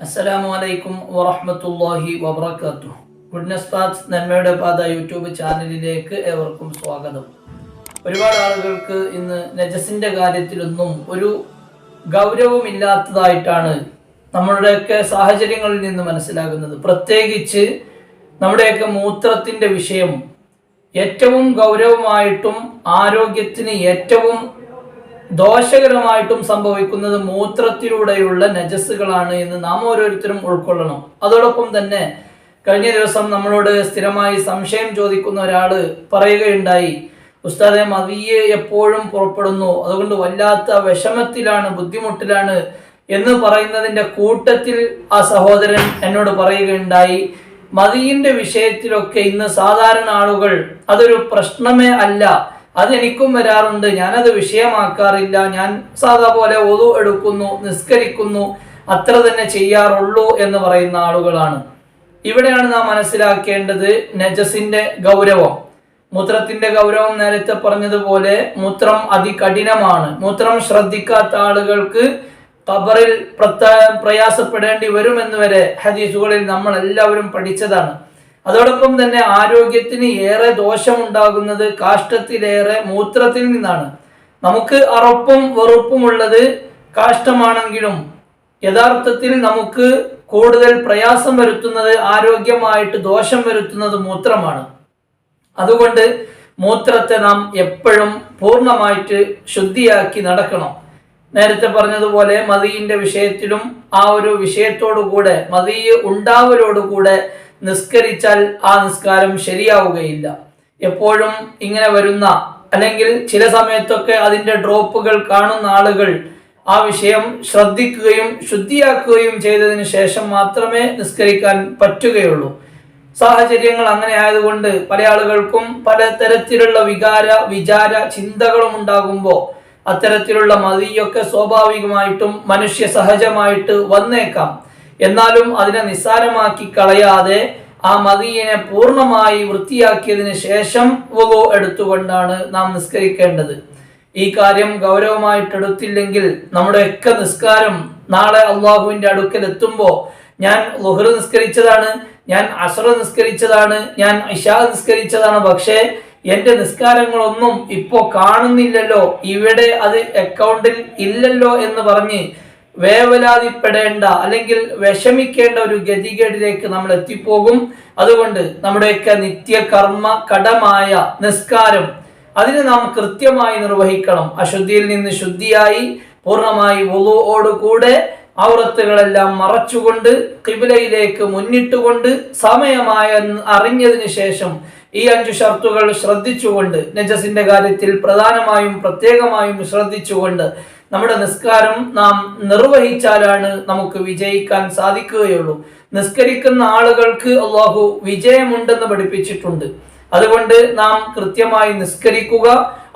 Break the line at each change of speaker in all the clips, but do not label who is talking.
അസ്സലാമു അലൈക്കും വറഹ്മത്തുള്ളാഹി വബറകാതുഹു. ഗുഡ്നസ് പാത്ത് നന്മയുടെ പാത യൂട്യൂബ് ചാനലിലേക്ക് ഏവർക്കും സ്വാഗതം. ഒരുപാട് ആളുകൾക്ക് ഇന്ന് നജസിന്റെ കാര്യത്തിലൊന്നും ഒരു ഗൗരവമില്ലാത്തതായിട്ടാണ് നമ്മളുടെയൊക്കെ സാഹചര്യങ്ങളിൽ നിന്ന് മനസ്സിലാകുന്നത്. പ്രത്യേകിച്ച് നമ്മുടെയൊക്കെ മൂത്രത്തിന്റെ വിഷയം ഏറ്റവും ഗൗരവമായിട്ടും ആരോഗ്യത്തിന് ഏറ്റവും ദോഷകരമായിട്ടും സംഭവിക്കുന്നത് മൂത്രത്തിലൂടെയുള്ള നജസ്സുകളാണ് എന്ന് നാം ഓരോരുത്തരും ഉൾക്കൊള്ളണം. അതോടൊപ്പം തന്നെ കഴിഞ്ഞ ദിവസം നമ്മളോട് സ്ഥിരമായി സംശയം ചോദിക്കുന്ന ഒരാൾ പറയുകയുണ്ടായി ഉസ്താദെ മതിയെ എപ്പോഴും പുറപ്പെടുന്നു. അതുകൊണ്ട് വല്ലാത്ത വിഷമത്തിലാണ് ബുദ്ധിമുട്ടിലാണ് എന്ന് പറയുന്നതിന്റെ കൂട്ടത്തിൽ ആ സഹോദരൻ എന്നോട് പറയുകയുണ്ടായി മതിയിന്റെ വിഷയത്തിലൊക്കെ ഇന്ന് സാധാരണ ആളുകൾ അതൊരു പ്രശ്നമേ അല്ല. അതെനിക്കും വരാറുണ്ട്. ഞാനത് വിഷയമാക്കാറില്ല. ഞാൻ സാധാ പോലെ ഒതു എടുക്കുന്നു നിസ്കരിക്കുന്നു അത്ര തന്നെ ചെയ്യാറുള്ളൂ എന്ന് പറയുന്ന ആളുകളാണ്. ഇവിടെയാണ് നാം മനസ്സിലാക്കേണ്ടത് നജസിന്റെ ഗൗരവം. മൂത്രത്തിന്റെ ഗൗരവം നേരത്തെ പറഞ്ഞതുപോലെ മൂത്രം അതികഠിനമാണ്. മൂത്രം ശ്രദ്ധിക്കാത്ത ആളുകൾക്ക് ഖബറിൽ പ്രയാസപ്പെടേണ്ടി വരുമെന്ന് വരെ ഹദീസുകളിൽ നമ്മൾ എല്ലാവരും പഠിച്ചതാണ്. അതോടൊപ്പം തന്നെ ആരോഗ്യത്തിന് ഏറെ ദോഷമുണ്ടാകുന്നത് കാഷ്ടത്തിലേറെ മൂത്രത്തിൽ നിന്നാണ്. നമുക്ക് അറപ്പും വെറുപ്പുമുള്ളത് കാഷ്ടമാണെങ്കിലും യഥാർത്ഥത്തിൽ നമുക്ക് കൂടുതൽ പ്രയാസം വരുത്തുന്നത് ആരോഗ്യമായിട്ട് ദോഷം വരുത്തുന്നത് മൂത്രമാണ്. അതുകൊണ്ട് മൂത്രത്തെ നാം എപ്പോഴും പൂർണമായിട്ട് ശുദ്ധിയാക്കി നടക്കണം. നേരത്തെ പറഞ്ഞതുപോലെ മതിയിന്റെ വിഷയത്തിലും ആ ഒരു വിഷയത്തോടു കൂടെ മതി ഉണ്ടാവലോടുകൂടെ നിസ്കരിച്ചാൽ ആ നിസ്കാരം ശരിയാവുകയില്ല. എപ്പോഴും ഇങ്ങനെ വരുന്ന അല്ലെങ്കിൽ ചില സമയത്തൊക്കെ അതിന്റെ ഡ്രോപ്പുകൾ കാണുന്ന ആളുകൾ ആ വിഷയം ശ്രദ്ധിക്കുകയും ശുദ്ധിയാക്കുകയും ചെയ്തതിന് ശേഷം മാത്രമേ നിസ്കരിക്കാൻ പറ്റുകയുള്ളൂ. സാഹചര്യങ്ങൾ അങ്ങനെ ആയതുകൊണ്ട് പല ആളുകൾക്കും പല തരത്തിലുള്ള വികാര വിചാര ചിന്തകളും ഉണ്ടാകുമ്പോൾ അത്തരത്തിലുള്ള മതിയൊക്കെ സ്വാഭാവികമായിട്ടും മനുഷ്യ സഹജമായിട്ട് വന്നേക്കാം. എന്നാലും അതിനെ നിസ്സാരമാക്കി കളയാതെ ആ മതിയെ പൂർണമായി വൃത്തിയാക്കിയതിന് ശേഷം ഉപകോ എടുത്തുകൊണ്ടാണ് നാം നിസ്കരിക്കേണ്ടത്. ഈ കാര്യം ഗൗരവമായിട്ട് എടുത്തില്ലെങ്കിൽ നമ്മുടെയൊക്കെ നിസ്കാരം നാളെ അള്ളാഹുവിന്റെ അടുക്കൽ എത്തുമ്പോൾ ഞാൻ ലുഹർ നിസ്കരിച്ചതാണ് ഞാൻ അസറ നിസ്കരിച്ചതാണ് ഞാൻ ഇഷാ നിസ്കരിച്ചതാണ്. പക്ഷേ എന്റെ നിസ്കാരങ്ങളൊന്നും ഇപ്പോ കാണുന്നില്ലല്ലോ. ഇവിടെ അത് അക്കൗണ്ടിൽ ഇല്ലല്ലോ എന്ന് പറഞ്ഞ് വേവലാതിപ്പെടേണ്ട അല്ലെങ്കിൽ വിഷമിക്കേണ്ട ഒരു ഗതികേടിലേക്ക് നമ്മൾ എത്തിപ്പോകും. അതുകൊണ്ട് നമ്മുടെയൊക്കെ നിത്യകർമ്മ കടമായ നിസ്കാരം അതിനെ നാം കൃത്യമായി നിർവഹിക്കണം. അശുദ്ധിയിൽ നിന്ന് ശുദ്ധിയായി പൂർണമായി കൂടെ ഔറത്തുകളെല്ലാം മറച്ചുകൊണ്ട് കിബിലയിലേക്ക് മുന്നിട്ടുകൊണ്ട് സമയമായ അറിഞ്ഞതിന് ശേഷം ഈ അഞ്ചു ഷർത്തുകൾ ശ്രദ്ധിച്ചുകൊണ്ട് നജസിന്റെ കാര്യത്തിൽ പ്രധാനമായും പ്രത്യേകമായും ശ്രദ്ധിച്ചുകൊണ്ട് നമ്മുടെ നിസ്കാരം നാം നിർവഹിച്ചാലാണ് നമുക്ക് വിജയിക്കാൻ സാധിക്കുകയുള്ളൂ. നിസ്കരിക്കുന്ന ആളുകൾക്ക് അള്ളാഹു വിജയമുണ്ടെന്ന് പഠിപ്പിച്ചിട്ടുണ്ട്. അതുകൊണ്ട് നാം കൃത്യമായി നിസ്കരിക്കുക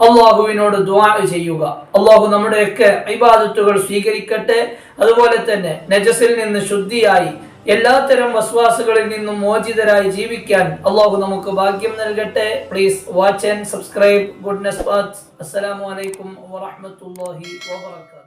അള്ളാഹുവിനോട് ദ്വാ ചെയ്യുക. അള്ളാഹു നമ്മുടെയൊക്കെ ഇബാദത്തുകൾ സ്വീകരിക്കട്ടെ. അതുപോലെ തന്നെ നജസിൽ നിന്ന് ശുദ്ധിയായി എല്ലാത്തരം വസ്വാസുകളിൽ നിന്നും മോചിതരായി ജീവിക്കാൻ അള്ളാഹു നമുക്ക് ഭാഗ്യം നൽകട്ടെ. Please watch and subscribe goodness watch അസ്സലാമു വറഹ്മത്തുള്ളാഹി വബറകാതുഹു